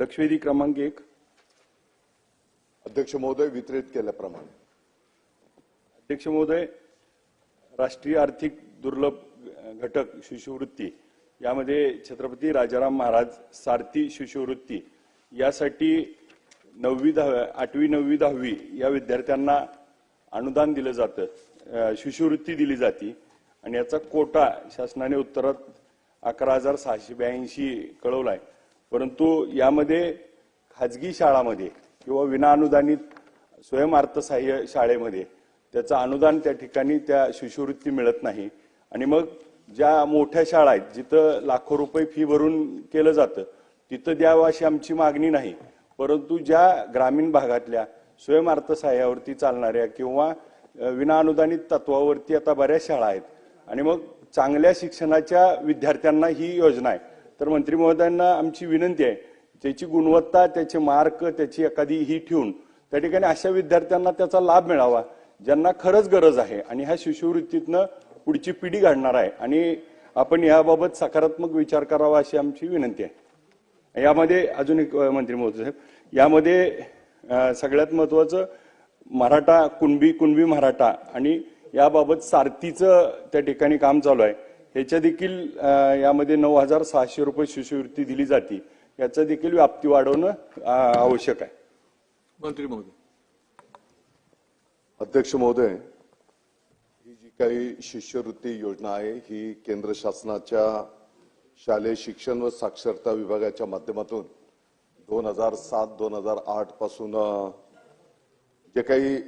लक्षवेधी क्रमांक एक. अध्यक्ष महोदय वितरित केल्याप्रमाणे. अध्यक्ष महोदय राष्ट्रीय आर्थिक दुर्लभ घटक शिष्यवृत्ती यामध्ये छत्रपती राजाराम महाराज सारथी शिष्यवृत्ती यासाठी नववी दहावी आठवी नववी दहावी या विद्यार्थ्यांना अनुदान दिलं जातं शिष्यवृत्ती दिली जाते आणि याचा कोटा शासनाने उत्तरात अकरा हजार सहाशे ब्याऐंशी कळवलाय. परंतु यामध्ये खाजगी शाळामध्ये किंवा विनाअनुदानित स्वयंअर्थसहाय्य शाळेमध्ये त्याचं अनुदान त्या ठिकाणी त्या शिष्यवृत्ती मिळत नाही. आणि मग ज्या मोठ्या शाळा आहेत जिथं लाखो रुपये फी भरून केलं जातं तिथं द्यावं अशी आमची मागणी नाही. परंतु ज्या ग्रामीण भागातल्या स्वयंअर्थसहाय्यावरती चालणाऱ्या किंवा विनाअनुदानित तत्वावरती आता बऱ्याच शाळा आहेत. आणि मग चांगल्या शिक्षणाच्या विद्यार्थ्यांना ही योजना आहे. तर मंत्री महोदयांना आमची विनंती आहे त्याची गुणवत्ता त्याचे मार्क त्याची एखादी ही ठेवून त्या ठिकाणी अशा विद्यार्थ्यांना त्याचा लाभ मिळावा ज्यांना खरंच गरज आहे आणि ह्या शिष्यवृत्तीतनं पुढची पिढी घडणार आहे. आणि आपण याबाबत सकारात्मक विचार करावा अशी आमची विनंती आहे. यामध्ये अजून एक मंत्री महोदय साहेब यामध्ये सगळ्यात महत्वाचं मराठा कुणबी कुणबी मराठा आणि याबाबत सारथीचं त्या ठिकाणी काम चालू आहे. ह्याच्या देखील यामध्ये नऊ हजार सहाशे रुपये शिष्यवृत्ती दिली जाते. याचं देखील व्याप्ती वाढवणं आवश्यक आहे. मंत्री महोदय. अध्यक्ष महोदय ही जी काही शिष्यवृत्ती योजना आहे ही केंद्र शासनाच्या शालेय शिक्षण व साक्षरता विभागाच्या माध्यमातून दोन हजार सात दोन हजार आठपासून जे काही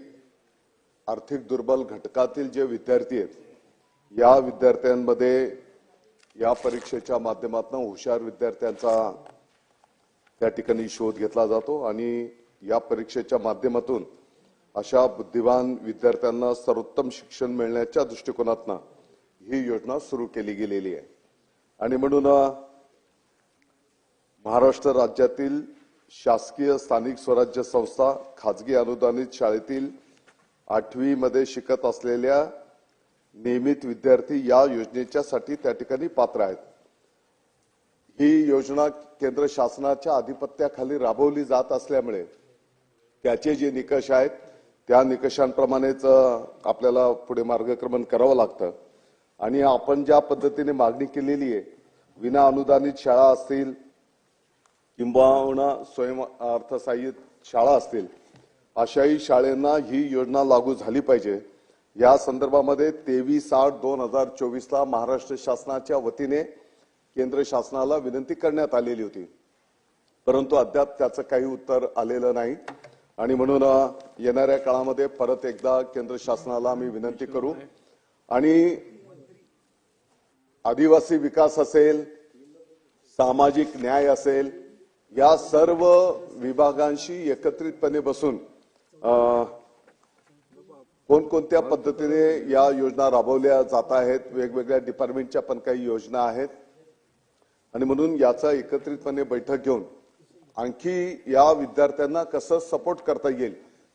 आर्थिक दुर्बल घटकातील जे विद्यार्थी आहेत या विद्यार्थ्यांमध्ये या परीक्षेच्या माध्यमातून हुशार विद्यार्थ्यांचा त्या ठिकाणी शोध घेतला जातो आणि या परीक्षेच्या माध्यमातून अशा बुद्धिवान विद्यार्थ्यांना सर्वोत्तम शिक्षण मिळण्याच्या दृष्टिकोनातनं ही योजना सुरू केली गेलेली आहे. आणि म्हणून महाराष्ट्र राज्यातील शासकीय स्थानिक स्वराज्य संस्था खाजगी अनुदानित शाळेतील आठवीमध्ये शिकत असलेल्या नियमित विद्यार्थी या योजनेच्यासाठी त्या ठिकाणी पात्र आहेत. ही योजना केंद्र शासनाच्या आधिपत्याखाली राबवली जात असल्यामुळे त्याचे जे निकष आहेत त्या निकषांप्रमाणेच आपल्याला पुढे मार्गक्रमण करावं लागतं. आणि आपण ज्या पद्धतीने मागणी केलेली आहे विना अनुदानित शाळा असतील किंबहुना स्वयं अर्थसहाय्यित शाळा असतील अशाही शाळांना ही योजना लागू झाली पाहिजे. या संदर्भामध्ये तेवीस आठ दोन हजार चोवीसला महाराष्ट्र शासनाच्या वतीने केंद्र शासनाला विनंती करण्यात आलेली होती. परंतु अद्याप त्याचं काही उत्तर आलेलं नाही. आणि म्हणून येणाऱ्या काळामध्ये परत एकदा केंद्र शासनाला आम्ही विनंती करू. आणि आदिवासी विकास असेल सामाजिक न्याय असेल या सर्व विभागांशी एकत्रितपणे बसून कोणकोणत्या पद्धतीने या योजना राबवल्या जात आहेत? वेगवेगळ्या डिपार्टमेंटच्या पण काही योजना आहेत. आणि म्हणून याचा एकत्रितपणे बैठक घेऊन आणखी या विद्यार्थ्यांना कसं सपोर्ट करता येईल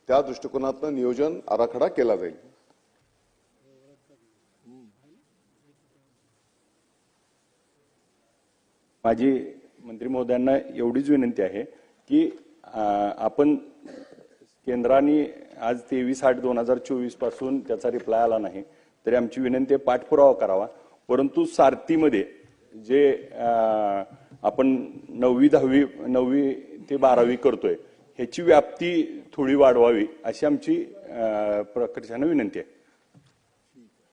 त्या दृष्टिकोनातनं नियोजन आराखडा केला जाईल. माझी मंत्री महोदयांना एवढीच विनंती आहे की आपण केंद्राने आज तेवीस आठ दोन हजार चोवीसपासून त्याचा रिप्लाय आला नाही. तरी आमची विनंती आहे पाठपुरावा करावा. परंतु सारथीमध्ये जे आपण नववी दहावी नववी ते बारावी करतोय ह्याची व्याप्ती थोडी वाढवावी अशी आमची प्रकर्षानं विनंती आहे.